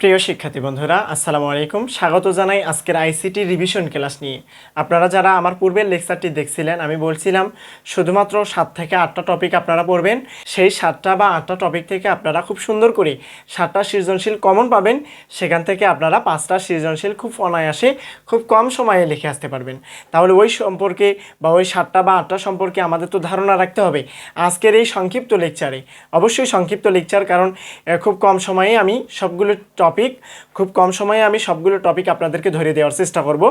প্রিয় শিক্ষার্থী বন্ধুরা, আসসালামু আলাইকুম। স্বাগত জানাই আজকের আইসিটি রিভিশন ক্লাস নিয়ে। আপনারা যারা আমার পূর্বের লেকচারটি দেখছিলেন, আমি বলছিলাম, শুধুমাত্র সাত থেকে আটটা টপিক আপনারা পড়বেন। সেই সাতটা বা আটটা টপিক থেকে আপনারা খুব সুন্দর করে সাতটা সৃজনশীল কমন পাবেন। সেখান থেকে আপনারা পাঁচটা সৃজনশীল খুব অনায়াসে, খুব কম সময়ে লিখে আসতে পারবেন। তাহলে ওই সম্পর্কে বা ওই সাতটা বা আটটা সম্পর্কে আমাদের তো ধারণা রাখতে হবে। আজকের এই সংক্ষিপ্ত লেকচারে অবশ্যই সংক্ষিপ্ত লেকচার কারণ খুব কম সময়ে আমি সবগুলো টপিক খুব কম সময়ে আমি সবগুলো টপিক আপনাদেরকে ধরে দেওয়ার চেষ্টা করব।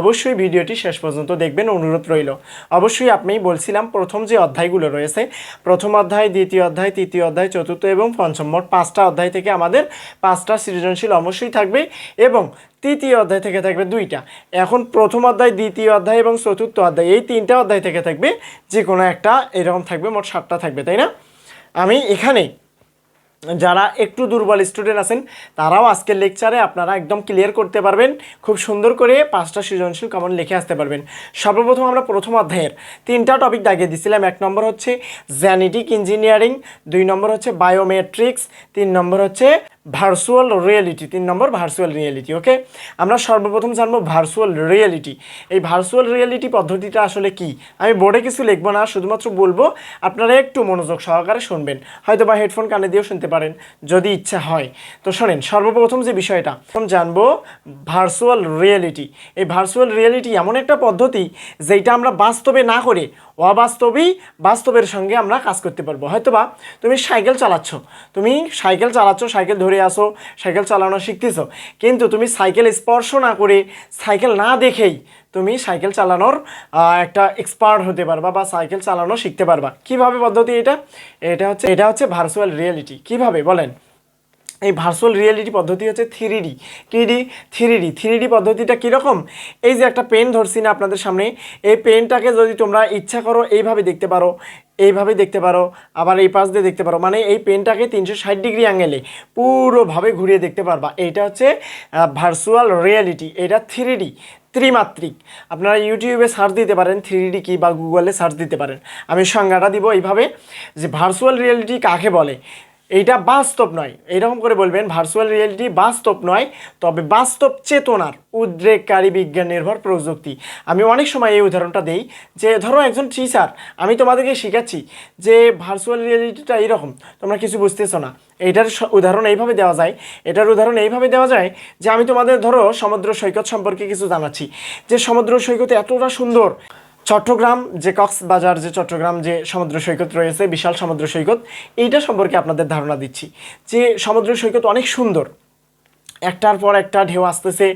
অবশ্যই ভিডিওটি শেষ পর্যন্ত দেখবেন, অনুরোধ রইল। অবশ্যই আপনি বলছিলাম, প্রথম যে অধ্যায়গুলো রয়েছে, প্রথম অধ্যায়, দ্বিতীয় অধ্যায়, তৃতীয় অধ্যায়, চতুর্থ এবং পঞ্চম, মোট পাঁচটা অধ্যায় থেকে আমাদের পাঁচটা সৃজনশীল অবশ্যই থাকবে এবং তৃতীয় অধ্যায় থেকে থাকবে দুইটা। এখন প্রথম অধ্যায়, দ্বিতীয় অধ্যায় এবং চতুর্থ অধ্যায়, এই তিনটা অধ্যায় থেকে থাকবে যে কোনো একটা এরকম থাকবে, মোট সাতটা থাকবে, তাই না? আমি এখানে যারা একটু দুর্বল স্টুডেন্ট আছেন, তারাও আজকের লেকচারে আপনারা একদম ক্লিয়ার করতে পারবেন, খুব সুন্দর করে পাঁচটা সৃজনশীল কমন লিখে আসতে পারবেন। সর্বপ্রথম আমরা প্রথম অধ্যায়ের তিনটা টপিক দাগিয়ে দিছিলাম। এক নম্বর হচ্ছে জ্যানেটিক ইঞ্জিনিয়ারিং দুই নম্বর হচ্ছে বায়োমেট্রিক্স তিন নম্বর হচ্ছে ভার্চুয়াল রিয়েলিটি তিন নম্বর ভার্চুয়াল রিয়েলিটি ওকে আমরা সর্বপ্রথম জানব ভার্চুয়াল রিয়েলিটি এই ভার্চুয়াল রিয়েলিটি পদ্ধতিটা আসলে কি? আমি বোর্ডে কিছু লিখব না, শুধুমাত্র বলব, আপনারা একটু মনোযোগ সহকারে শুনবেন। হয়তো বা হেডফোন কানে দিয়েও শুনতে পারেন যদি ইচ্ছা হয়। তো শোনেন সর্বপ্রথম যে বিষয়টা, প্রথম জানব ভার্চুয়াল রিয়েলিটি এই ভার্চুয়াল রিয়েলিটি এমন একটা পদ্ধতি যেটা আমরা বাস্তবে না করে অবাস্তবেই বাস্তবের সঙ্গে আমরা কাজ করতে পারব। হয়তোবা তুমি সাইকেল চালাচ্ছ, তুমি সাইকেল চালাচ্ছ, সাইকেল ধরে আসো, সাইকেল চালানো শিখতেছ, কিন্তু তুমি সাইকেল স্পর্শ না করে সাইকেল না দেখেই তুমি সাইকেল চালানোর একটা এক্সপার্ট হতে পারবা বা সাইকেল চালানো শিখতে পারবা। কীভাবে পদ্ধতি এটা? এটা হচ্ছে এটা হচ্ছে ভার্চুয়াল রিয়েলিটি কীভাবে? বলেন। এই ভার্চুয়াল রিয়েলিটি পদ্ধতি হচ্ছে three D three D three D পদ্ধতিটা কীরকম? এই যে একটা পেন ধরছি না আপনাদের সামনে, এই পেনটাকে যদি তোমরা ইচ্ছা করো এইভাবে দেখতে পারো, এইভাবে দেখতে পারো, আবার এই পাশ দিয়ে দেখতে পারো মানে এই পেনটাকে তিনশো ষাট ডিগ্রি অ্যাঙ্গেলে পুরোভাবে ঘুরিয়ে দেখতে পারবা। এইটা হচ্ছে ভার্চুয়াল রিয়েলিটি এটা থ্রি ডি ত্রিমাত্রিক। আপনারা ইউটিউবে সার্চ দিতে পারেন থ্রি কি বা গুগলে সার্চ দিতে পারেন। আমি সংজ্ঞাটা দিব এইভাবে, যে ভার্চুয়াল রিয়েলিটি কাকে বলে? এইটা বাস্তব নয়। এরকম করে বলবেন ভার্চুয়াল রিয়েলিটি বাস্তব নয়, তবে বাস্তব চেতনার উদ্রেককারী বিজ্ঞান নির্ভর প্রযুক্তি। আমি অনেক সময় এই উদাহরণটা দেই যে, ধরো একজন টিচার আমি তোমাদেরকে শেখাচ্ছি যে ভার্চুয়াল রিয়েলিটিটা এইরকম, তোমরা কিছু বুঝতেছো না। এইটার স- উদাহরণ এইভাবে দেওয়া যায়, এটার উদাহরণ এইভাবে দেওয়া যায় যে, আমি তোমাদের ধরো সমুদ্র সৈকত সম্পর্কে কিছু জানাচ্ছি। যে, সমুদ্র সৈকত এতটা সুন্দর চট্টগ্রাম যে কক্সবাজার, যে চট্টগ্রাম যে সমুদ্র সৈকত রয়েছে, বিশাল সমুদ্র সৈকত, এইটা সম্পর্কে আপনাদের ধারণা দিচ্ছি। যে সমুদ্র সৈকত অনেক সুন্দর একটার পর একটা ঢেউ আসতেছে,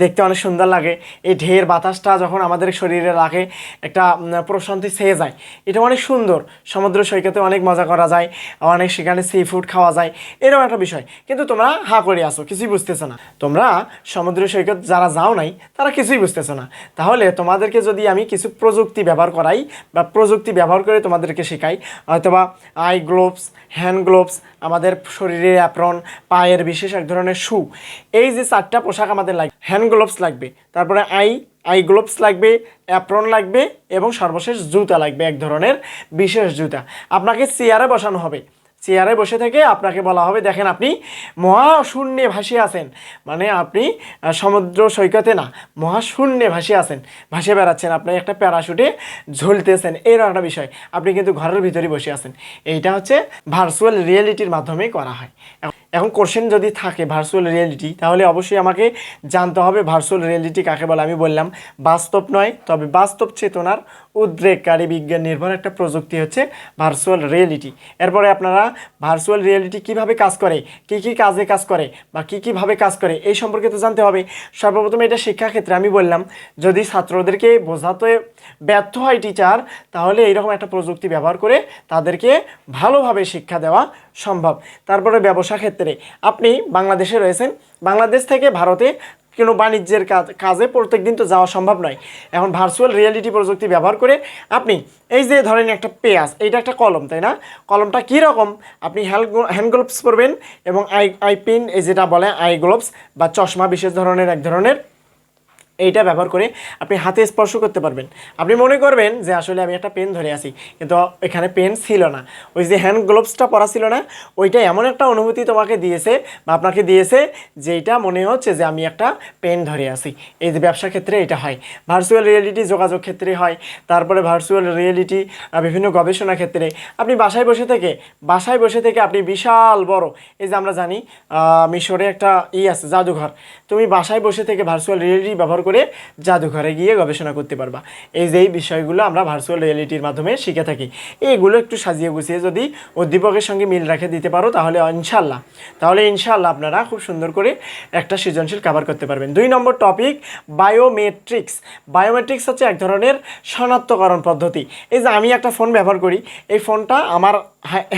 দেখতে অনেক সুন্দর লাগে। এই ঢেউয়ের বাতাসটা যখন আমাদের শরীরে লাগে, একটা প্রশান্তি ছেয়ে যায়। এটা অনেক সুন্দর। সমুদ্র সৈকতে অনেক মজা করা যায়, অনেক সেখানে সি ফুড খাওয়া যায় এরকম একটা বিষয়। কিন্তু তোমরা হা করে আসো কিছুই বুঝতেছো না। তোমরা সমুদ্র সৈকত যারা যাও নাই, তারা কিছুই বুঝতেছো না। তাহলে তোমাদেরকে যদি আমি কিছু প্রযুক্তি ব্যবহার করাই, বা প্রযুক্তি ব্যবহার করে তোমাদেরকে শেখাই, হয়তোবা আই গ্লোভস হ্যান্ড গ্লোভস আমাদের শরীরের অ্যাপ্রন পায়ের বিশেষ এক ধরনের শু এই যে চারটা পোশাক আমাদের লাগবে হ্যান্ড গ্লোভস লাগবে, তারপরে আই আই গ্লোভস লাগবে অ্যাপ্রন লাগবে এবং সর্বশেষ জুতা লাগবে, এক ধরনের বিশেষ জুতা। আপনাকে চেয়ারে বসানো হবে। চেয়ারে বসে থেকে আপনাকে বলা হবে, দেখেন আপনি মহাশূন্যে ভাসিয়ে আছেন। মানে আপনি সমুদ্র সৈকতে না, মহাশূন্যে ভাসিয়ে আছেন। ভাসিয়ে বেড়াচ্ছেন, আপনি একটা প্যারাশুটে ঝুলতেছেন। এরকম একটা বিষয়। আপনি কিন্তু ঘরের ভিতরে বসে আছেন। এইটা হচ্ছে ভার্চুয়াল রিয়েলিটির মাধ্যমে করা হয়। এখন- কোশ্চেন যদি থাকে ভার্চুয়াল রিয়েলিটি তাহলে অবশ্যই আমাকে জানতে হবে ভার্চুয়াল রিয়েলিটি কাকে বলে। আমি বললাম, বাস্তব নয়, তবে বাস্তব চেতনার উদ্রেককারী বিজ্ঞান নির্ভর একটা প্রযুক্তি হচ্ছে ভার্চুয়াল রিয়েলিটি এরপরে আপনারা ভার্চুয়াল রিয়েলিটি কীভাবে কাজ করে, কি কি কাজে কাজ করে, বা কি কীভাবে কাজ করে, এই সম্পর্কে তো জানতে হবে। সর্বপ্রথম এটা শিক্ষাক্ষেত্রে আমি বললাম, যদি ছাত্রদেরকে বোঝাতে ব্যর্থ হয় টিচার তাহলে এইরকম একটা প্রযুক্তি ব্যবহার করে তাদেরকে ভালোভাবে শিক্ষা দেওয়া সম্ভব। তারপরে ব্যবসা ক্ষেত্রে আপনি বাংলাদেশে রয়েছেন। বাংলাদেশ থেকে ভারতে কোনো বাণিজ্যের কাজ কাজে প্রত্যেক দিন তো যাওয়া সম্ভব নয়। এখন ভার্চুয়াল রিয়েলিটি প্রযুক্তি ব্যবহার করে আপনি এই যে ধরেন একটা পেঁয়াজ, এইটা একটা কলম, তাই না? কলমটা কী রকম? আপনি হ্যান্ড হ্যান্ড গ্লোভস পরবেন এবং আই আই পিন এই যেটা বলে আই গ্লোভস বা চশমা বিশেষ ধরনের, এক ধরনের এইটা ব্যবহার করে আপনি হাতে স্পর্শ করতে পারবেন। আপনি মনে করবেন যে আসলে আমি একটা পেন ধরে আছি, কিন্তু এখানে পেন ছিল না। ওই যে হ্যান্ড গ্লোভসটা পরা ছিল না, ওইটা এমন একটা অনুভূতি তোমাকে দিয়েছে বা আপনাকে দিয়েছে যে এটা মনে হচ্ছে যে আমি একটা পেন ধরে আছি। এই যে ব্যবসা ক্ষেত্রে এটা হয়। ভার্চুয়াল রিয়েলিটি যোগাযোগ ক্ষেত্রে হয়। তারপরে ভার্চুয়াল রিয়েলিটি বিভিন্ন গবেষণা ক্ষেত্রে। আপনি বাসায় বসে থেকে, বাসায় বসে থেকে আপনি বিশাল বড়, এই যে আমরা জানি মিশরে একটা ই আছে, জাদুঘর। তুমি বাসায় বসে থেকে ভার্চুয়াল রিয়েলিটি ব্যবহার করে জাদুঘরে গিয়ে গবেষণা করতে পারবা। এই যে এই বিষয়গুলো আমরা ভার্চুয়াল রিয়েলিটির মাধ্যমে শিখে থাকি। এইগুলো একটু সাজিয়ে গুছিয়ে যদি উদ্দীপকের সঙ্গে মিল রেখে দিতে পারো তাহলে ইনশাল্লাহ তাহলে ইনশাল্লাহ আপনারা খুব সুন্দর করে একটা সৃজনশীল কাভার করতে পারবেন। দুই নম্বর টপিক বায়োমেট্রিক্স বায়োমেট্রিক্স হচ্ছে এক ধরনের শনাক্তকরণ পদ্ধতি। এই যে আমি একটা ফোন ব্যবহার করি, এই ফোনটা আমার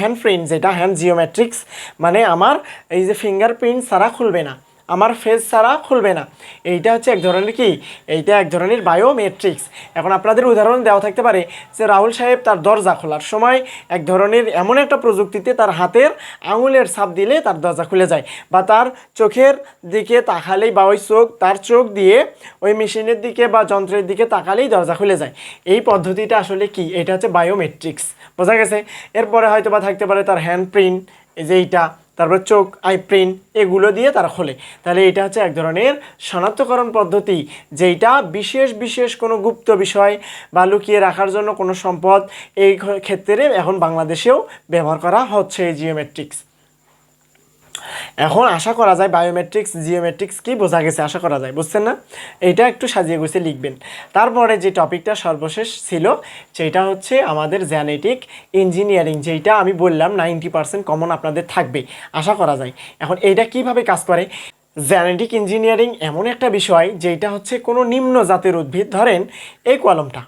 হ্যান্ড প্রিন্ট যেটা হ্যান্ড জিওমেট্রিক্স মানে আমার এই যে ফিঙ্গারপ্রিন্ট ছাড়া খুলবে না। আমার ফেস ছাড়া খুলবে না। এইটা হচ্ছে এক ধরনের কি? এইটা এক ধরনের বায়োমেট্রিক্স এখন আপনাদের উদাহরণ দেওয়া থাকতে পারে যে রাহুল সাহেব তার দরজা খোলার সময় এক ধরনের এমন একটা প্রযুক্তিতে তার হাতের আঙুলের ছাপ দিলে তার দরজা খুলে যায় বা তার চোখের দিকে তাকালেই বা ওই চোখ, তার চোখ দিয়ে ওই মেশিনের দিকে বা যন্ত্রের দিকে তাকালেই দরজা খুলে যায়। এই পদ্ধতিটা আসলে কি? এটা হচ্ছে বায়োমেট্রিক্স বোঝা গেছে? এরপরে হয়তো বা থাকতে পারে তার হ্যান্ড প্রিন্ট যে এইটা। তারপর চোখ আই প্রিন্ট এগুলো দিয়ে তারা খোলে। তাহলে এটা হচ্ছে এক ধরনের শনাক্তকরণ পদ্ধতি, যেইটা বিশেষ বিশেষ কোনো গুপ্ত বিষয় বা লুকিয়ে রাখার জন্য কোনো সম্পদ এই ক্ষেত্রে এখন বাংলাদেশেও ব্যবহার করা হচ্ছে এই জিওমেট্রিক্স এখন আশা করা যায় বায়োমেট্রিক্স জিওমেট্রিক্স কি বোঝা গেছে? আশা করা যায়, বুঝছেন না? এটা একটু সাজিয়ে গুছিয়ে লিখবেন। তারপরে যে টপিকটা সর্বশেষ ছিল, সেটা হচ্ছে আমাদের জেনেটিক ইঞ্জিনিয়ারিং যেটা আমি বললাম নাইনটি পার্সেন্ট কমন আপনাদের থাকবে আশা করা যায়। এখন এইটা কীভাবে কাজ করে? জেনেটিক ইঞ্জিনিয়ারিং এমন একটা বিষয় যেটা হচ্ছে কোনো নিম্ন জাতের উদ্ভিদ, ধরেন এই কলমটা।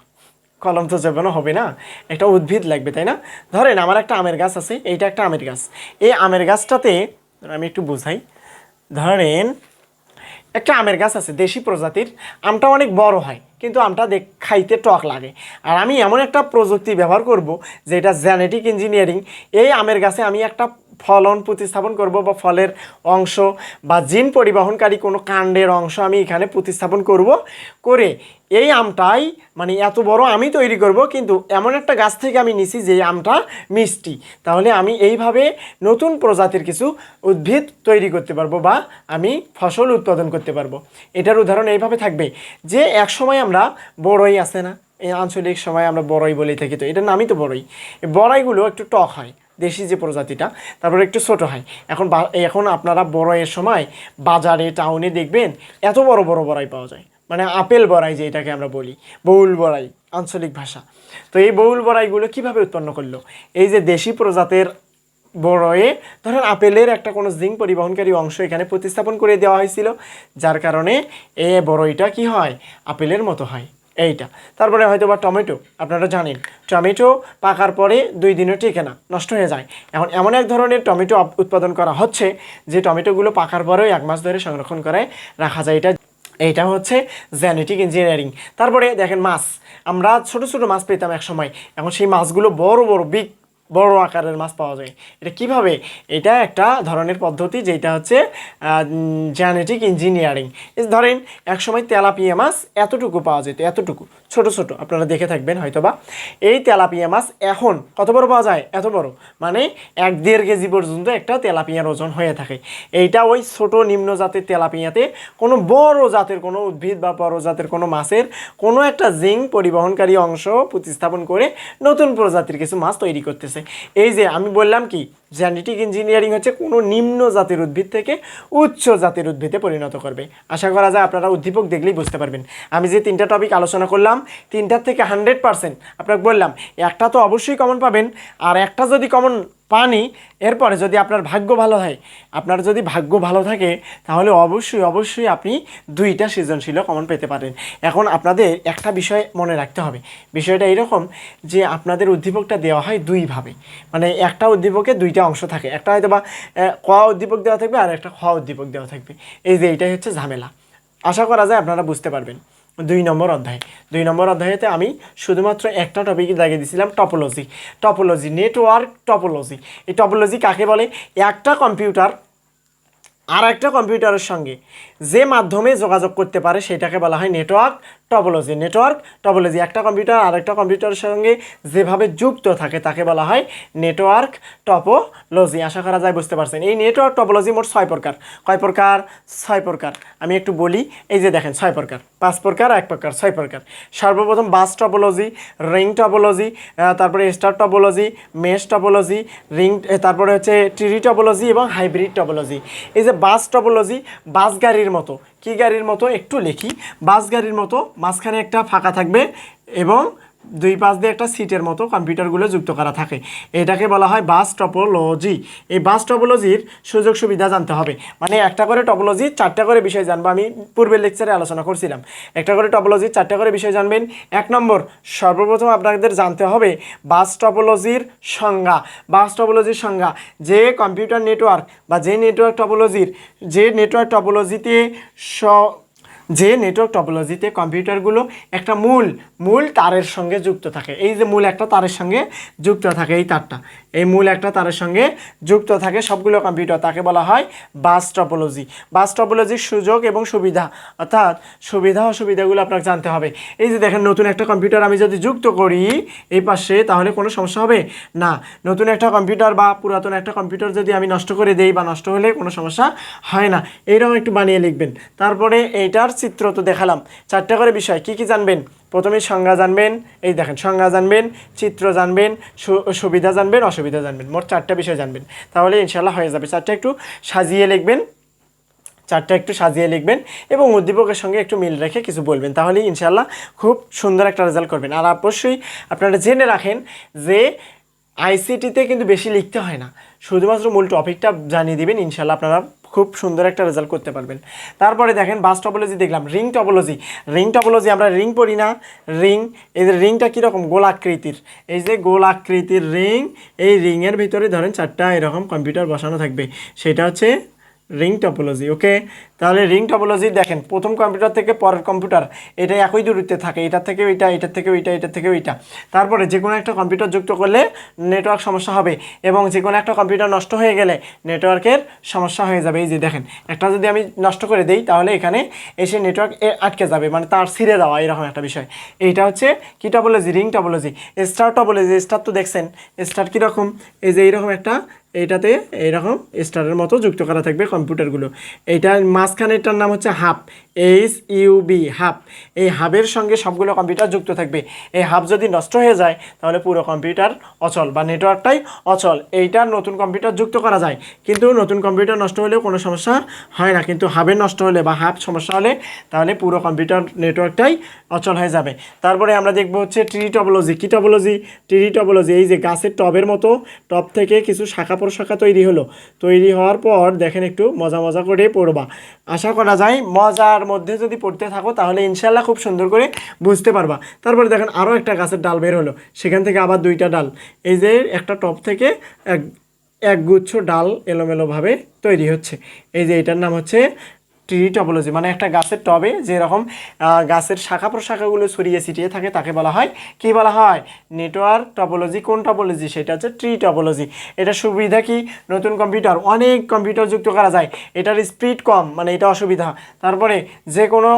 কলম তো যেমন হবে না, একটা উদ্ভিদ লাগবে, তাই না? ধরেন আমার একটা আমের গাছ আছে, এইটা একটা আমের গাছ। এই আমের গাছটাতে আমি একটু বুঝাই। ধরেন, একটা আমের গাছ আছে, দেশি প্রজাতির, আমটা অনেক বড় হয়, কিন্তু আমটা দেখ, খাইতে টক লাগে। আর আমি এমন একটা প্রযুক্তি ব্যবহার করব যেটা জেনেটিক ইঞ্জিনিয়ারিং এই আমের গাছে আমি একটা ফলন প্রতিস্থাপন করব বা ফলের অংশ বা জিন পরিবহনকারী কোনো কাণ্ডের অংশ আমি এখানে প্রতিস্থাপন করব করে এই আমটাই মানে এত বড় আমি তৈরি করব, কিন্তু এমন একটা গাছ থেকে আমি নিছি যে আমটা মিষ্টি। তাহলে আমি এইভাবে নতুন প্রজাতির কিছু উদ্ভিদ তৈরি করতে পারব বা আমি ফসল উৎপাদন করতে পারব। এটার উদাহরণ এইভাবে থাকবে যে এক সময় আমরা বড়ই আছে না এই আঞ্চলিক সময় আমরা বড়ই বলেই থাকি তো, এটার নামই তো বড়ই। বড়াইগুলো একটু টক হয়, দেশি যে প্রজাতিটা, তারপরে একটু ছোট হয়। এখন এখন আপনারা বড়ইয়ের সময় বাজারে, টাউনে দেখবেন এত বড় বড় বড়াই পাওয়া যায়। মানে আপেল বড়াই যে এটাকে আমরা বলি, বউল বড়াই, আঞ্চলিক ভাষা। তো এই বউল বড়াইগুলো কীভাবে উৎপন্ন করল? এই যে দেশি প্রজাতের বড়য়ে ধরেন আপেলের একটা কোনো জিঙ্ক পরিবহনকারী অংশ এখানে প্রতিস্থাপন করে দেওয়া হয়েছিল, যার কারণে এ বড়ইটা কি হয়? আপেলের মতো হয়, এইটা। তারপরে হয়তো বা টমেটো, আপনারা জানেন, টমেটো পাকার পরে দুই দিনও টেকে না, নষ্ট হয়ে যায়। এখন এমন এক ধরনের টমেটো উৎপাদন করা হচ্ছে যে টমেটোগুলো পাকার পরেও এক মাস ধরে সংরক্ষণ করে রাখা যায়। এটা এইটা হচ্ছে জেনেটিক ইঞ্জিনিয়ারিং। তারপরে দেখেন মাছ। আমরা ছোট ছোট মাছ পেতাম এক সময় এখন সেই মাছগুলো বড় বড়, বিগ, বড় আকারের মাছ পাওয়া যায়। এটা কীভাবে? এটা একটা ধরনের পদ্ধতি যেটা হচ্ছে জেনেটিক ইঞ্জিনিয়ারিং। ধরেন এক সময় তেলাপিয়া মাছ এতটুকু পাওয়া যেত, এতটুকু। ছোট ছোট। আপনারা দেখে থাকবেন হয়তোবা। এই তেলাপিয়া মাছ এখন কত বড় পাওয়া যায়? এত বড়। মানে এক দেড় কেজি পর্যন্ত একটা তেলাপিয়ার ওজন হয়ে থাকে। এইটা ওই ছোট নিম্ন জাতের তেলাপিয়াতে কোনো বড় জাতের, কোনো উদ্ভিদ বা বড় জাতের কোনো মাছের কোনো একটা জিঙ্ক পরিবহনকারী অংশ প্রতিস্থাপন করে নতুন প্রজাতির কিছু মাছ তৈরি করতেছে। এই যে আমি বললাম কি জেনেটিক ইঞ্জিনিয়ারিং হচ্ছে কোনো নিম্ন জাতির উদ্ভিদ থেকে উচ্চ জাতির উদ্ভিদে পরিণত করবে। আশা করা যায় আপনারা উদ্দীপক দেখলেই বুঝতে পারবেন। আমি যে তিনটা টপিক আলোচনা করলাম, তিনটার থেকে হান্ড্রেড পারসেন্ট আপনাকে বললাম, একটা তো অবশ্যই কমন পাবেন, আর একটা যদি কমন পানি, এরপরে যদি আপনার ভাগ্য ভালো হয়, আপনার যদি ভাগ্য ভালো থাকে, তাহলে অবশ্যই অবশ্যই আপনি দুইটা সৃজনশীল কমন পেতে পারেন। এখন আপনাদের একটা বিষয় মনে রাখতে হবে। বিষয়টা এরকম যে আপনাদের উদ্দীপকটা দেওয়া হয় দুইভাবে। মানে একটা উদ্দীপকে দুইটা অংশ থাকে। একটা হয়তো বা ক উদ্দীপক দেওয়া থাকবে আর একটা খ উদ্দীপক দেওয়া থাকবে। এই যে এইটাই হচ্ছে ঝামেলা। আশা করা যায় আপনারা বুঝতে পারবেন। দুই নম্বর অধ্যায়। দুই নম্বর অধ্যায়েতে আমি শুধুমাত্র একটা টপিক লাগিয়ে দিয়েছিলাম টপোলজি টপোলজি নেটওয়ার্ক টপোলজি এই টপোলজি কাকে বলে? একটা কম্পিউটার আর একটা কম্পিউটারের সঙ্গে যে মাধ্যমে যোগাযোগ করতে পারে, সেটাকে বলা হয় নেটওয়ার্ক টপোলজি নেটওয়ার্ক, টপোলজি একটা কম্পিউটার আর একটা কম্পিউটারের সঙ্গে যেভাবে যুক্ত থাকে তাকে বলা হয় নেটওয়ার্ক টপোলজি। আশা করা যায় বুঝতে পারছেন। এই নেটওয়ার্ক টপোলজি মোট ছয় প্রকার। কয় প্রকার? ছয় প্রকার। আমি একটু বলি, এই যে দেখেন, ছয় প্রকার। পাঁচ প্রকার, এক প্রকার, ছয় প্রকার। সর্বপ্রথম বাস টপোলজি, রিং টপোলজি তারপরে star topology, mesh topology, ring তারপরে হচ্ছে ট্রিরি টপোলজি এবং হাইব্রিড টপোলজি। এই যে বাস টপোলজি, বাস গাড়ির মতো। কি গাড়ির মতো একটু লেখি বাস গাড়ির মতো মাঝখানে একটা ফাঁকা থাকবে এবং দুই পাশ দিয়ে একটা সিটের মতো কম্পিউটারগুলো যুক্ত করা থাকে। এটাকে বলা হয় বাস টপোলজি। এই বাস টপোলজির সুযোগ সুবিধা জানতে হবে। মানে একটা করে টপোলজি চারটা করে বিষয় জানব। আমি পূর্বের লেকচারে আলোচনা করছিলাম। একটা করে টপোলজি চারটা করে বিষয় জানবেন। এক নম্বর, সর্বপ্রথম আপনাদের জানতে হবে বাস টপোলজির সংজ্ঞা। বাস টপোলজির সংজ্ঞা, যে কম্পিউটার নেটওয়ার্ক বা যে নেটওয়ার্ক টপোলজির, যে নেটওয়ার্ক টপোলজিতে যে নেটওয়ার্ক টপোলজিতে কম্পিউটারগুলো একটা মূল মূল তারের সঙ্গে যুক্ত থাকে। এই যে মূল একটা তারের সঙ্গে যুক্ত থাকে এই তারটা। এই মূল একটা তারের সঙ্গে যুক্ত থাকে, সবগুলো কম্পিউটার তাকে বলা হয় বাস টপোলজি বাস টপোলজির সুযোগ এবং সুবিধা, অর্থাৎ সুবিধা অসুবিধাগুলো আপনাকে জানতে হবে। এই যে দেখেন, নতুন একটা কম্পিউটার আমি যদি যুক্ত করি এই পাশে, তাহলে কোনো সমস্যা হবে? না। নতুন একটা কম্পিউটার বা পুরাতন একটা কম্পিউটার যদি আমি নষ্ট করে দেই বা নষ্ট হলে কোনো সমস্যা হয় না। এইরকম একটু বানিয়ে লিখবেন। তারপরে এইটার চিত্র তো দেখালাম। চারটা করে বিষয়, কি কি জানবেন? প্রথমে সংজ্ঞা জানবেন, এই দেখেন, সংজ্ঞা জানবেন, চিত্র জানবেন সুবিধা জানবেন, অসুবিধা জানবেন, মোট চারটা বিষয় জানবেন। তাহলে ইনশাল্লাহ হয়ে যাবে। চারটা একটু সাজিয়ে লিখবেন, চারটা একটু সাজিয়ে লিখবেন এবং উদ্দীপকের সঙ্গে একটু মিল রেখে কিছু বলবেন। তাহলেই ইনশাল্লাহ খুব সুন্দর একটা রেজাল্ট করবেন। আর অবশ্যই আপনারা জেনে রাখেন যে আইসিটিতে কিন্তু বেশি লিখতে হয় না। শুধুমাত্র মূল টপিকটা জানিয়ে দিবেন। ইনশাল্লাহ আপনারা খুব সুন্দর একটা রেজাল্ট করতে পারবেন। তারপরে দেখেন বাস টপোলজি দেখলাম রিং টপোলজি রিং টপোলজি আমরা রিং পড়ি না। রিং এই যে রিংটা কীরকম? গোলাকৃতির। এই যে গোলাকৃতির রিং এই রিংয়ের ভিতরে ধরেন চারটা এরকম কম্পিউটার বসানো থাকবে। সেটা হচ্ছে রিং টপোলজি ওকে তাহলে রিং টপোলজি দেখেন, প্রথম কম্পিউটার থেকে পরের কম্পিউটার এটা একই দূরত্বে থাকে এটার থেকে ওইটা এটার থেকে ওইটা এটার থেকে ওইটা। তারপরে যে কোনো একটা কম্পিউটার যুক্ত করলে নেটওয়ার্ক সমস্যা হবে এবং যে কোনো একটা কম্পিউটার নষ্ট হয়ে গেলে নেটওয়ার্কের সমস্যা হয়ে যাবে। এই যে দেখেন, একটা যদি আমি নষ্ট করে দেই, তাহলে এখানে এসে নেটওয়ার্ক আটকে যাবে মানে তার ছিঁড়ে দেওয়া এরকম একটা বিষয়। এইটা হচ্ছে কি topology ring topology star topology star তো দেখছেন স্টার কীরকম? এই যে এইরকম একটা এইটাতে এইরকম স্টারের মতো যুক্ত করা থাকবে কম্পিউটারগুলো। এটা মাঝখানেরটার নাম হচ্ছে হাব এইচ ইউবি হাব এই হাবের সঙ্গে সবগুলো কম্পিউটার যুক্ত থাকবে। এই হাব যদি নষ্ট হয়ে যায়, তাহলে পুরো কম্পিউটার অচল বা নেটওয়ার্কটাই অচল। এইটার নতুন কম্পিউটার যুক্ত করা যায়। কিন্তু নতুন কম্পিউটার নষ্ট হলেও কোনো সমস্যা হয় না। কিন্তু হাবের নষ্ট হলে বা হাব সমস্যা হলে, তাহলে পুরো কম্পিউটার নেটওয়ার্কটাই অচল হয়ে যাবে। তারপরে আমরা দেখব হচ্ছে ট্রি টপোলজি কী টপোলজি ট্রি টপোলজি এই যে গাছের টবের মতো টব থেকে কিছু শাখা প্রশাখা তৈরি হলো। তৈরি হওয়ার পর দেখেন একটু মজা মজা করে পড়বা। আশা করা যায় মজার মধ্যে যদি পড়তে থাকো, তাহলে ইনশাল্লাহ খুব সুন্দর করে বুঝতে পারবা। তারপরে দেখেন আরও একটা গাছের ডাল বের হলো। সেখান থেকে আবার দুইটা ডাল। এই যে একটা টপ থেকে এক, একগুচ্ছ ডাল এলোমেলোভাবে তৈরি হচ্ছে। এই যে এটার নাম হচ্ছে ট্রি টপোলজি মানে একটা গাছের টবে যেরকম গাছের শাখা প্রশাখাগুলো ছড়িয়ে ছিটিয়ে থাকে, তাকে বলা হয়, কি বলা হয়? নেটওয়ার্ক টপোলজি কোন টপোলজি সেটা হচ্ছে ট্রি টপোলজি এটা সুবিধা কি? নতুন কম্পিউটার অনেক কম্পিউটার যুক্ত করা যায়। এটার স্পিড কম মানে এটা অসুবিধা। তারপরে যে কোনো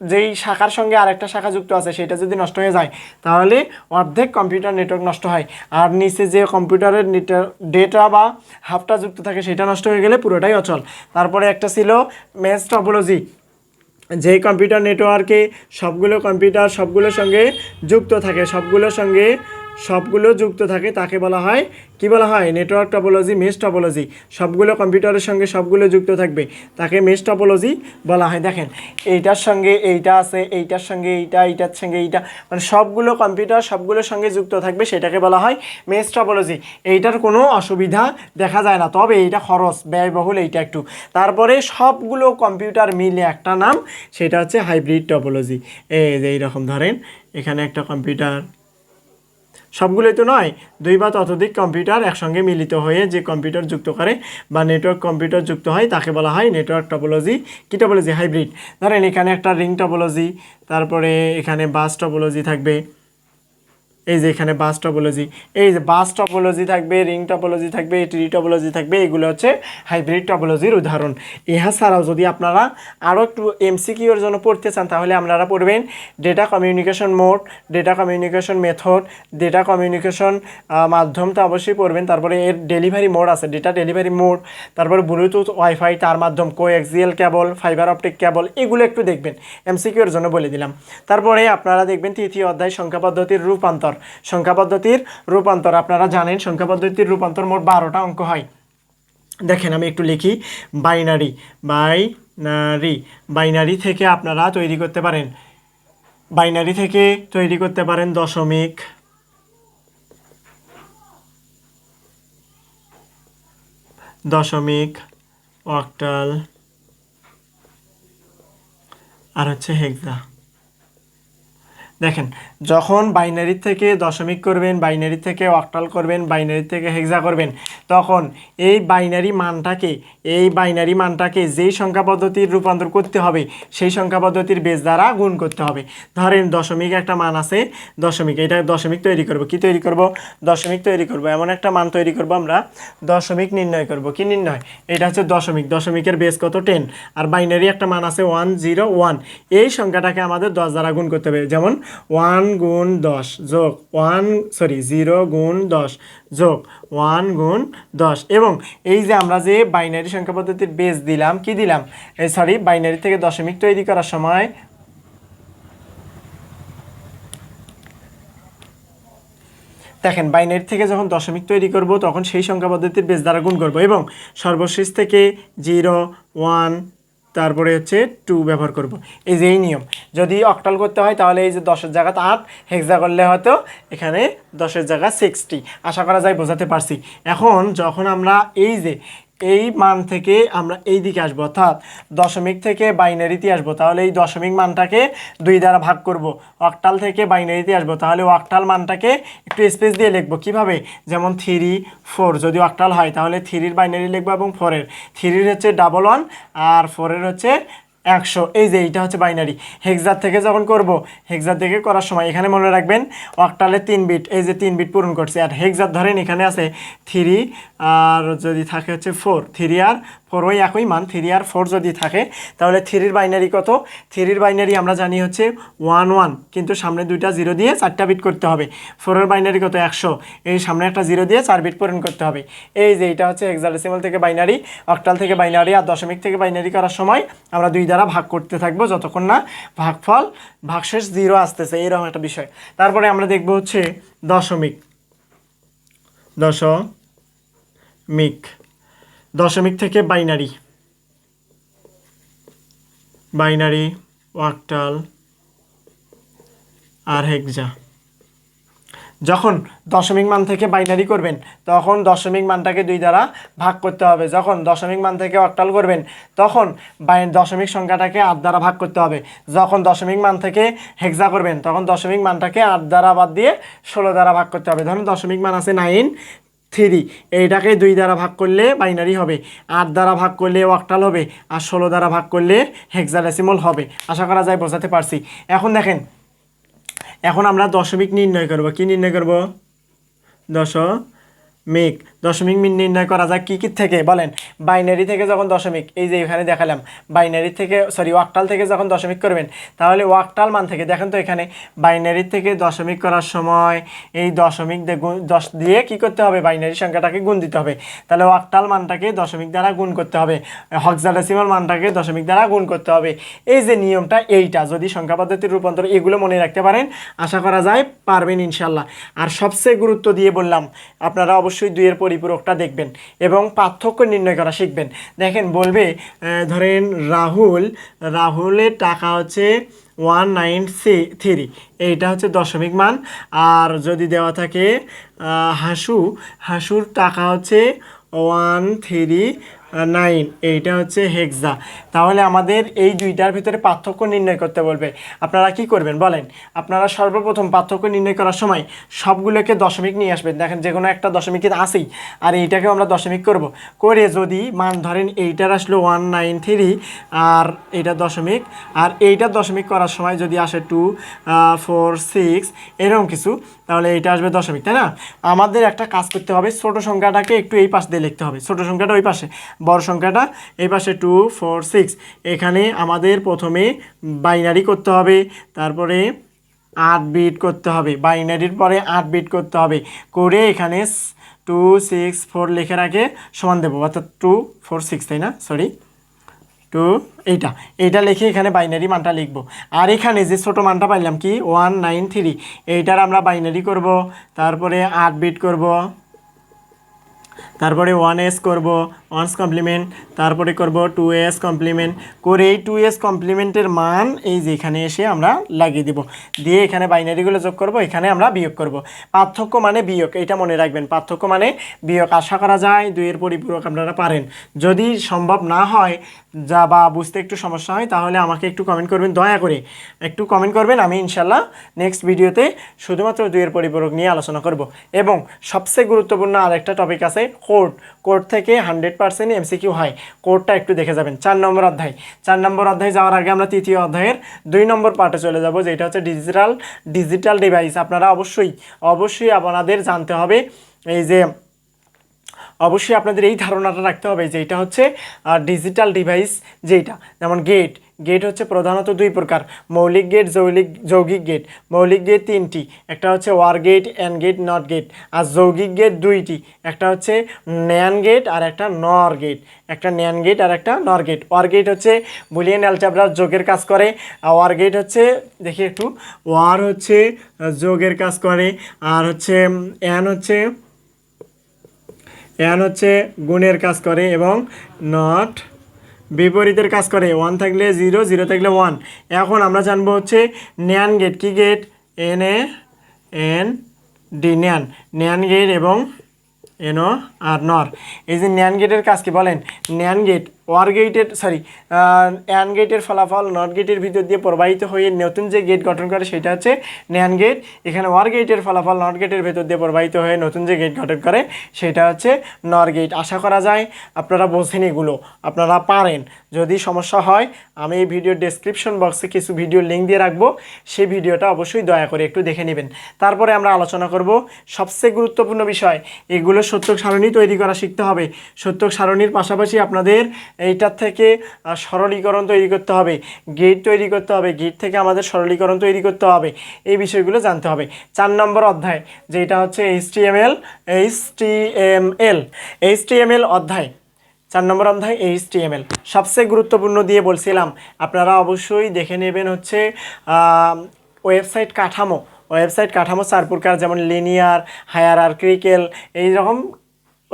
যেই শাখার সঙ্গে আরেকটা শাখা যুক্ত আছে, সেটা যদি নষ্ট হয়ে যায়, তাহলে অর্ধেক কম্পিউটার নেটওয়ার্ক নষ্ট হয়। আর নিচে যে কম্পিউটারের ডেটা বা হাফটা যুক্ত থাকে, সেটা নষ্ট হয়ে গেলে পুরোটাই অচল। তারপরে একটা ছিল ম্যাচ টপোলজি যেই কম্পিউটার নেটওয়ার্কে সবগুলো কম্পিউটার সবগুলোর সঙ্গে যুক্ত থাকে, সবগুলোর সঙ্গে সবগুলো যুক্ত থাকে, তাকে বলা হয়, কি বলা হয়? নেটওয়ার্ক টপোলজি মেশ টপোলজি সবগুলো কম্পিউটারের সঙ্গে সবগুলো যুক্ত থাকবে। তাকে মেশ টপোলজি বলা হয়। দেখেন, এইটার সঙ্গে এইটা আছে, এইটার সঙ্গে এইটা, এইটার সঙ্গে এইটা। মানে সবগুলো কম্পিউটার সবগুলোর সঙ্গে যুক্ত থাকবে, সেটাকে বলা হয় মেশ টপোলজি এইটার কোনো অসুবিধা দেখা যায় না। তবে এইটা খরচ, ব্যয়বহুল এইটা একটু। তারপরে সবগুলো কম্পিউটার মিলে একটা নাম, সেটা হচ্ছে হাইব্রিড টপোলজি এই যে এইরকম ধরেন, এখানে একটা কম্পিউটার সবগুলোই তো নয়, দুই বা ততোধিক কম্পিউটার একসঙ্গে মিলিত হয়ে যে কম্পিউটার যুক্ত করে বা নেটওয়ার্ক কম্পিউটার যুক্ত হয়, তাকে বলা হয় নেটওয়ার্ক টপোলজি, কী টপোলজি? হাইব্রিড। ধরেন এখানে একটা রিং টপোলজি, তারপরে এখানে বাস টপোলজি থাকবে এই যে এখানে বাস টপোলজি এই যে বাস টপোলজি থাকবে রিং টপোলজি থাকবে ট্রি টপোলজি থাকবে, এগুলো হচ্ছে হাইব্রিড টপোলজির উদাহরণ। ইহা ছাড়াও যদি আপনারা আরও একটু এমসিকিউর জন্য পড়তে চান, তাহলে আপনারা পড়বেন data communication mode data communication method data communication মাধ্যম, তো অবশ্যই পড়বেন। তারপরে এর ডেলিভারি মোড আছে ডেটা ডেলিভারি মোড তারপরে ব্লুটুথ ওয়াইফাই তার মাধ্যম কোএক্সিএল কেবল ফাইবার অপটিক কেবল এগুলো একটু দেখবেন। এমসিকিউর জন্য বলে দিলাম। তারপরে আপনারা দেখবেন তৃতীয় অধ্যায় সংখ্যা পদ্ধতির রূপান্তর। সংখ্যা পদ্ধতির রূপান্তর। আপনারা জানেন, সংখ্যা পদ্ধতির রূপান্তর মোট বারোটা অঙ্ক হয়। দেখেন, আমি একটু লিখি। বাইনারি বাইনারি বাইনারি থেকে আপনারা তৈরি করতে পারেন। বাইনারি থেকে তৈরি করতে পারেন দশমিক দশমিক অক্টাল, আর হচ্ছে হেক্সা। দেখেন, যখন বাইনারি থেকে দশমিক করবেন বাইনারি থেকে অক্টাল করবেন বাইনারি থেকে হেক্সা করবেন, তখন এই বাইনারি মানটাকে, এই বাইনারি মানটাকে যেই সংখ্যা পদ্ধতির রূপান্তর করতে হবে, সেই সংখ্যা পদ্ধতির বেস দ্বারা গুণ করতে হবে। ধরেন দশমিক একটা মান আছে, দশমিক, এটা দশমিক তৈরি করব। কি তৈরি করব? দশমিক তৈরি করব। এমন একটা মান তৈরি করব আমরা, দশমিক নির্ণয় করব। কি নির্ণয়? এটা হচ্ছে দশমিক। দশমিকের বেস কত? টেন আর বাইনারি একটা মান আছে ওয়ান জিরো ওয়ান এই সংখ্যাটাকে আমাদের দশ দ্বারা গুণ করতে হবে। যেমন ওয়ান গুণ দশ যোগ ওয়ান সরি জিরো গুণ দশ যোগ ওয়ান গুণ দশ। এবং এই যে আমরা যে বাইনারি সংখ্যা পদ্ধতির বেস দিলাম, কি দিলাম? সরি বাইনারি থেকে দশমিক তৈরি করার সময় দেখেন, বাইনারি থেকে যখন দশমিক তৈরি করব, তখন সেই সংখ্যা পদ্ধতির বেস দ্বারা গুণ করব। এবং সর্বশেষ থেকে জিরো, ওয়ান তারপরে হচ্ছে টু ব্যবহার করব। এই যে এই নিয়ম, যদি অকটাল করতে হয় তাহলে এই যে দশের জায়গাতে আট, হেক্সা করলে হয়তো এখানে দশের জায়গা সিক্সটি আশা করা যায় বোঝাতে পারছি। এখন যখন আমরা এই যে এই মান থেকে আমরা এই দিকে আসব, অর্থাৎ দশমিক থেকে বাইনারিতে আসব। তাহলে এই দশমিক মানটাকে দুই দ্বারা ভাগ করব। অক্টাল থেকে বাইনারিতে আসব। তাহলে অক্টাল মানটাকে একটু স্পেস দিয়ে লিখব। কীভাবে? যেমন থ্রি, ফোর। যদি অক্টাল হয়, তাহলে থ্রির বাইনারি লিখব এবং ফোরের। থ্রির হচ্ছে ডাবল ওয়ান আর ফোরের হচ্ছে একশো। এই যে এইটা হচ্ছে বাইনারি হেক্সার থেকে যখন করব হেক্সার থেকে করার সময় এখানে মনে রাখবেন অক্টালে তিন বিট এই যে তিন বিট পূরণ করছে। আর হেক্সার ধরেন এখানে আছে থ্রি আর যদি থাকে হচ্ছে ফোর থ্রি আর ওই একই মান থ্রি আর ফোর যদি থাকে, তাহলে থ্রির বাইনারি কত? থ্রির বাইনারি আমরা জানি হচ্ছে ওয়ান ওয়ান কিন্তু সামনে দুইটা জিরো দিয়ে চারটা বিট করতে হবে। ফোরের বাইনারি কত? একশো। এই সামনে একটা জিরো দিয়ে চার বিট পূরণ করতে হবে। এই যে এটা হচ্ছে হেক্সাডেসিমাল থেকে বাইনারি অক্টাল থেকে বাইনারি আর দশমিক থেকে বাইনারি করার সময় আমরা দুই দ্বারা ভাগ করতে থাকব যতক্ষণ না ভাগফল, ভাগশেষ জিরো আসতেছে এইরকম একটা বিষয়। তারপরে আমরা দেখব হচ্ছে দশমিক। দশমিক। দশমিক থেকে বাইনারি। বাইনারি, ওয়াকটাল আর হেক্সা। যখন দশমিক মান থেকে বাইনারি করবেন, তখন দশমিক মানটাকে দুই দ্বারা ভাগ করতে হবে। যখন দশমিক মান থেকে অক্টাল করবেন, তখন দশমিক সংখ্যাটাকে আট দ্বারা ভাগ করতে হবে। যখন দশমিক মান থেকে হেক্সা করবেন, তখন দশমিক মানটাকে আট দ্বারা বাদ দিয়ে ষোলো দ্বারা ভাগ করতে হবে। ধরুন দশমিক মান আছে নাইন থ্রি। এইটাকে দুই দ্বারা ভাগ করলে বাইনারি হবে। আট দ্বারা ভাগ করলে ওয়াকটাল হবে। আর ষোলো দ্বারা ভাগ করলে হেক্সাডেসিমল হবে। আশা করা যায় বোঝাতে পারছি। এখন দেখেন, এখন আমরা দশমিক নির্ণয় করব। কি নির্ণয় করব? দশমিক দশমিক মিন নির্ণয় করা যায় কী কী থেকে? বলেন, বাইনারি থেকে যখন দশমিক, এই যে এখানে দেখালাম, বাইনারি থেকে সরি ওয়াকটাল থেকে যখন দশমিক করবেন, তাহলে ওয়াকটাল মান থেকে, দেখেন তো এখানে, বাইনারি থেকে দশমিক করার সময় এই দশমিক দশ দিয়ে কী করতে হবে? বাইনারি সংখ্যাটাকে গুণ দিতে হবে। তাহলে ওয়াকটাল মানটাকে দশমিক দ্বারা গুণ করতে হবে। হক্সাডেসিমাল মানটাকে দশমিক দ্বারা গুণ করতে হবে। এই যে নিয়মটা, এইটা যদি সংখ্যা পদ্ধতির রূপান্তর, এগুলো মনে রাখতে পারেন, আশা করা যায় পারবেন ইনশাল্লাহ আর সবচেয়ে গুরুত্ব দিয়ে বললাম, আপনারা অবশ্যই দুইয়ের পরিপূরকটা দেখবেন এবং পার্থক্য নির্ণয় করা শিখবেন। দেখেন, বলবে ধরেন রাহুল, রাহুলের টাকা হচ্ছে ওয়ান নাইন থ্রি, এইটা হচ্ছে দশমিক মান। আর যদি দেওয়া থাকে হাসু, হাসুর টাকা হচ্ছে ওয়ান থ্রি নাইন এইটা হচ্ছে হেক্সা তাহলে আমাদের এই দুইটার ভিতরে পার্থক্য নির্ণয় করতে বলবে। আপনারা কি করবেন বলেন? আপনারা সর্বপ্রথম পার্থক্য নির্ণয় করার সময় সবগুলোকে দশমিক নিয়ে আসবেন। দেখেন যে কোনো একটা দশমিকের আসেই আর এইটাকেও আমরা দশমিক করব। করে যদি মান ধরেন এইটার আসলো ওয়ান নাইন থ্রি আর এইটা দশমিক, আর এইটা দশমিক করার সময় যদি আসে টু ফোর সিক্স এরকম কিছু, তাহলে এইটা আসবে দশমিক, তাই না? আমাদের একটা কাজ করতে হবে, ছোট সংখ্যাটাকে একটু এই পাশ দিয়ে লিখতে হবে। ছোট সংখ্যাটা ওই পাশে। বড় সংখ্যাটা, এই পাশে টু ফোর সিক্স এখানে আমাদের প্রথমে বাইনারি করতে হবে, তারপরে আট বিট করতে হবে। বাইনারির পরে আট বিট করতে হবে। করে এখানে টু সিক্স ফোর লিখে রাখে সমান দেবো। অর্থাৎ টু ফোর সিক্স তাই না? সরি টু এইটা। এইটা লিখে এখানে বাইনারি মানটা লিখব। আর এখানে যে ছোটো মানটা পাইলাম কি? ওয়ান নাইন থ্রি এইটার আমরা বাইনারি করব। তারপরে আট বিট করব। তারপরে ওয়ান এস করব। ওয়ান্স কমপ্লিমেন্ট তারপরে করব টু এস কমপ্লিমেন্ট করে এই টু এস কমপ্লিমেন্টের মান এই যে এখানে এসে আমরা লাগিয়ে দিব। দিয়ে এখানে বাইনারিগুলো যোগ করব, এখানে আমরা বিয়োগ করব। পার্থক্য মানে বিয়োগ, এটা মনে রাখবেন। পার্থক্য মানে বিয়োগ, আশা করা যায়, দুইয়ের পরিপূরক আপনারা পারেন। যদি সম্ভব না হয়, যা বা বুঝতে একটু সমস্যা হয়, তাহলে আমাকে একটু কমেন্ট করবেন, দয়া করে। একটু কমেন্ট করবেন, আমি ইনশাল্লাহ নেক্সট ভিডিওতে শুধুমাত্র দুইয়ের পরিপূরক নিয়ে আলোচনা করব। এবং সবচেয়ে গুরুত্বপূর্ণ আরেকটা টপিক আছে কোড কোড থেকে হান্ড্রেড পার্সেন্ট এমসিকিউ হয়। কোর্টটা একটু দেখে যাবেন। চার নম্বর অধ্যায়। চার নম্বর অধ্যায় যাওয়ার আগে আমরা তৃতীয় অধ্যায়ের দুই নম্বর পার্টে চলে যাব, যেটা হচ্ছে ডিজিটাল ডিজিটাল ডিভাইস। আপনারা অবশ্যই অবশ্যই আপনাদের জানতে হবে এই যে, অবশ্যই আপনাদের এই ধারণাটা রাখতে হবে যে এটা হচ্ছে ডিজিটাল ডিভাইস যেটা, যেমন গেট গেট হচ্ছে প্রধানত দুই প্রকার, মৌলিক গেট যৌলিক, যৌগিক গেট মৌলিক গেট তিনটি, একটা হচ্ছে OR gate AND gate NOT gate আর যৌগিক গেট দুইটি, একটা হচ্ছে ন্যান গেট আর একটা নর গেট একটা ন্যান গেট আর একটা নর গেট ওয়ার গেট হচ্ছে, বুলিয়ান অ্যালজাবরার যোগের কাজ করে, আর ওয়ার গেট হচ্ছে, দেখি একটু ওয়ার হচ্ছে যোগের কাজ করে, আর হচ্ছে অ্যান হচ্ছে এন হচ্ছে গুণের কাজ করে এবং নট বিপরীতের কাজ করে। ওয়ান থাকলে জিরো জিরো থাকলে ওয়ান এখন আমরা জানব হচ্ছে ন্যান গেট কি gate N A N D NAND. NAND gate এবং এনো আর নর এই যে ন্যান গেটের কাজ কি বলেন? ন্যান গেট ওয়ার গেটের সরি অ্যান গেটের ফলাফল নট গেটের ভিতর দিয়ে প্রবাহিত হয়ে নতুন যে গেট গঠন করে সেটা হচ্ছে ন্যান গেট এখানে ওয়ার গেটের ফলাফল নট গেটের ভেতর দিয়ে প্রবাহিত হয়ে নতুন যে গেট গঠন করে সেটা হচ্ছে নর গেট আশা করা যায় আপনারা বোঝেন এগুলো, আপনারা পারেন। যদি সমস্যা হয়, আমি এই ভিডিওর ডেসক্রিপশন বক্সে কিছু ভিডিও লিঙ্ক দিয়ে রাখব, সেই ভিডিওটা অবশ্যই দয়া করে একটু দেখে নেবেন। তারপরে আমরা আলোচনা করব সবচেয়ে গুরুত্বপূর্ণ বিষয়, এগুলো সত্যক সারণী তৈরি করা শিখতে হবে। সত্যক সারণীর পাশাপাশি আপনাদের এইটার থেকে সরলীকরণ তৈরি করতে হবে। গেট তৈরি করতে হবে। গেট থেকে আমাদের সরলীকরণ তৈরি করতে হবে। এই বিষয়গুলো জানতে হবে। চার নম্বর অধ্যায়, যেটা হচ্ছে H T M L H T M L H T M L অধ্যায়, চার নম্বর অধ্যায় এইচ টি এম এল সবচেয়ে গুরুত্বপূর্ণ দিয়ে বলছিলাম, আপনারা অবশ্যই দেখে নেবেন হচ্ছে ওয়েবসাইট কাঠামো। ওয়েবসাইট কাঠামো চার প্রকার যেমন লিনিয়ার হায়ার আর ক্রিকেল এইরকম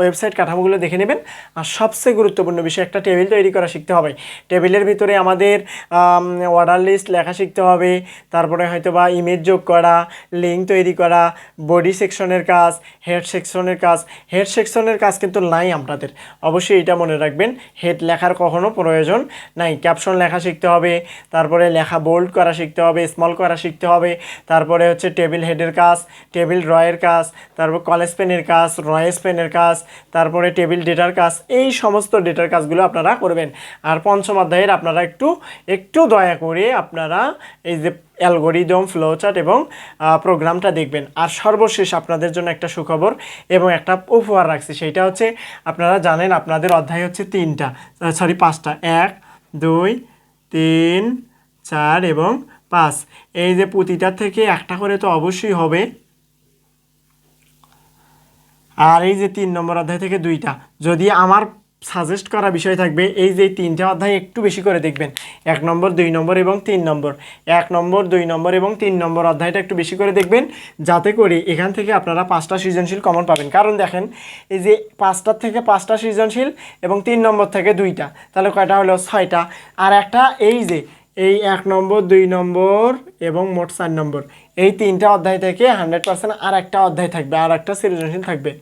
ওয়েবসাইট কাঠামোগুলো দেখে নেবেন। আর সবচেয়ে গুরুত্বপূর্ণ বিষয়, একটা টেবিল তৈরি করা শিখতে হবে। টেবিলের ভিতরে আমাদের অর্ডার লিস্ট লেখা শিখতে হবে, তারপরে হয়তো বা ইমেজ যোগ করা লিঙ্ক তৈরি করা বডি সেকশনের কাজ হেড সেকশনের কাজ। হেড সেকশনের কাজ কিন্তু নাই আপনাদের অবশ্যই এটা মনে রাখবেন হেড লেখার কখনো প্রয়োজন নাই। ক্যাপশন লেখা শিখতে হবে, তারপরে লেখা বোল্ড করা শিখতে হবে স্মল করা শিখতে হবে, তারপরে হচ্ছে টেবিল হেডের কাজ টেবিল রয়ের কাজ, তারপর কলেজ পেনের কাজ রয়েস পেনের কাজ তারপরে টেবিল ডেটার কাজ, এই সমস্ত ডেটার কাজগুলো আপনারা করবেন। আর পঞ্চম অধ্যায়ের আপনারা একটু একটু দয়া করে আপনারা এই যে অ্যালগোরিদম, ফ্লোচার্ট এবং প্রোগ্রামটা দেখবেন। আর সর্বশেষ আপনাদের জন্য একটা সুখবর এবং একটা উপহার রাখছি সেইটা হচ্ছে আপনারা জানেন আপনাদের অধ্যায় হচ্ছে তিনটা সরি পাঁচটা। এক, দুই, তিন, চার এবং পাঁচ। এই যে প্রতিটার থেকে একটা করে তো অবশ্যই হবে। আর এই যে তিন নম্বর অধ্যায় থেকে দুইটা, যদি আমার সাজেস্ট করা বিষয় থাকবে, এই যে তিনটা অধ্যায় একটু বেশি করে দেখবেন। এক নম্বর, দুই নম্বর এবং তিন নম্বর। এক নম্বর, দুই নম্বর এবং তিন নম্বর অধ্যায়টা একটু বেশি করে দেখবেন, যাতে করে এখান থেকে আপনারা পাঁচটা সৃজনশীল কমন পাবেন। কারণ দেখেন, এই যে পাঁচটার থেকে পাঁচটা সৃজনশীল এবং তিন নম্বর থেকে দুইটা, তাহলে কয়টা হলো? ছয়টা। আর একটা এই যে, এই এক নম্বর, দুই নম্বর এবং মোট চার নম্বর। এই তিনটা অধ্যায় থেকে হান্ড্রেড পার্সেন্ট আর একটা অধ্যায় থাকবে আর একটা সৃজনশীল থাকবে।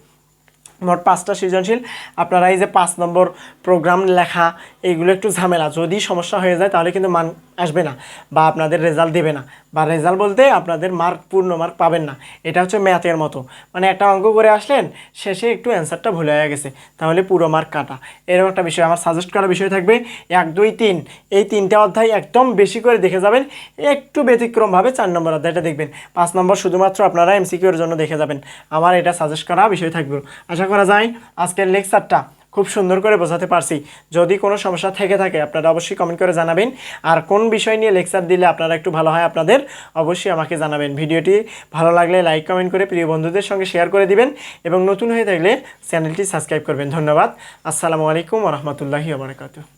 মোট পাঁচটা সৃজনশীল। আপনারা এই যে পাঁচ নম্বর প্রোগ্রাম লেখা এইগুলো একটু ঝামেলা। যদি সমস্যা হয়ে যায়, তাহলে কিন্তু মান আসবে না বা আপনাদের রেজাল্ট দেবে না। বা রেজাল্ট বলতে আপনাদের মার্ক পূর্ণ মার্ক পাবেন না। এটা হচ্ছে ম্যাথের মতো। মানে একটা অঙ্ক করে আসলেন, শেষে একটু অ্যান্সারটা ভুলে হয়ে গেছে। তাহলে পুরো মার্ক কাটা। এরকম একটা বিষয়। আমার সাজেস্ট করা বিষয় থাকবে, এক, দুই, তিন। এই তিনটা অধ্যায় একদম বেশি করে দেখে যাবেন। একটু ব্যতিক্রমভাবে চার নম্বর অধ্যায়টা দেখবেন। পাঁচ নম্বর শুধুমাত্র আপনারা এমসিকিউর জন্য দেখে যাবেন। আমার এটা সাজেস্ট করা বিষয় থাকবে। আশা করা যায় আজকের লেকচারটা খুব সুন্দর করে বোঝাতে পারছি। যদি কোনো সমস্যা থেকে থাকে, আপনারা অবশ্যই কমেন্ট করে জানাবেন। আর কোন বিষয় নিয়ে লেকচার দিলে আপনারা একটু ভালো হয় আপনাদের, অবশ্যই আমাকে জানাবেন। ভিডিওটি ভালো লাগলে লাইক কমেন্ট করে প্রিয় বন্ধুদের সঙ্গে শেয়ার করে দিবেন এবং নতুন হয়ে থাকলে চ্যানেলটি সাবস্ক্রাইব করবেন। ধন্যবাদ। আসসালামু আলাইকুম রহমতুল্লাহি আবরকাতু